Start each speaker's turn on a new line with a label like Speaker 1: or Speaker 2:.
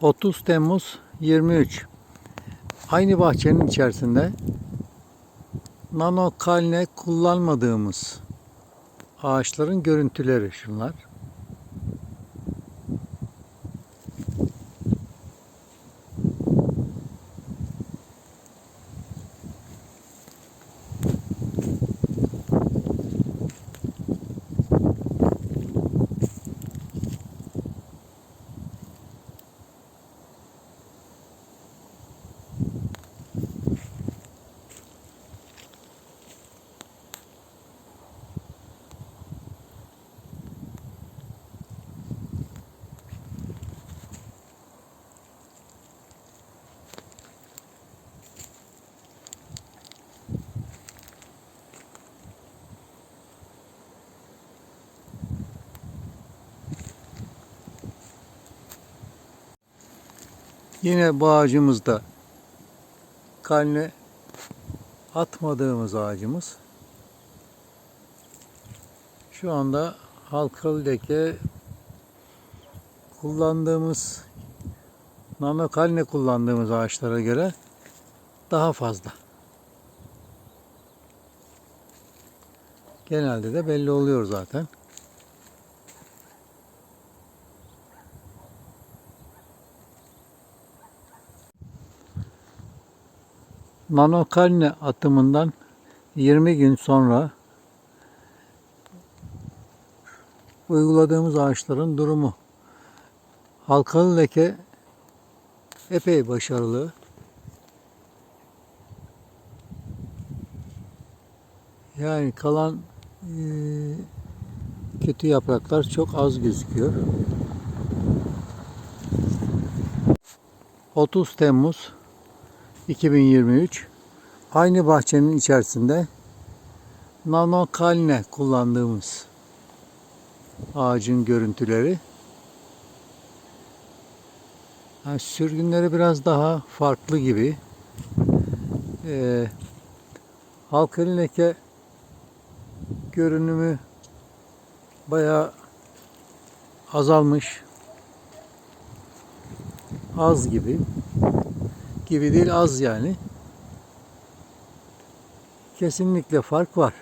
Speaker 1: 30 Temmuz 23. Aynı bahçenin içerisinde nano kalne kullanmadığımız ağaçların görüntüleri şunlar. Yine bu ağacımızda kalne atmadığımız ağacımız. Şu anda halkalı kullandığımız nano kalne kullandığımız ağaçlara göre daha fazla. Genelde de belli oluyor zaten. Nanokalne atımından 20 gün sonra uyguladığımız ağaçların durumu. Halkalı leke epey başarılı. Yani kalan eee, kötü yapraklar çok az gözüküyor. 30 Temmuz 2023 aynı bahçenin içerisinde nano kalne kullandığımız ağacın görüntüleri. Yani sürgünleri biraz daha farklı gibi. Ee, halkalı leke görünümü bayağı azalmış. Az gibi gibi değil az yani. Kesinlikle fark var.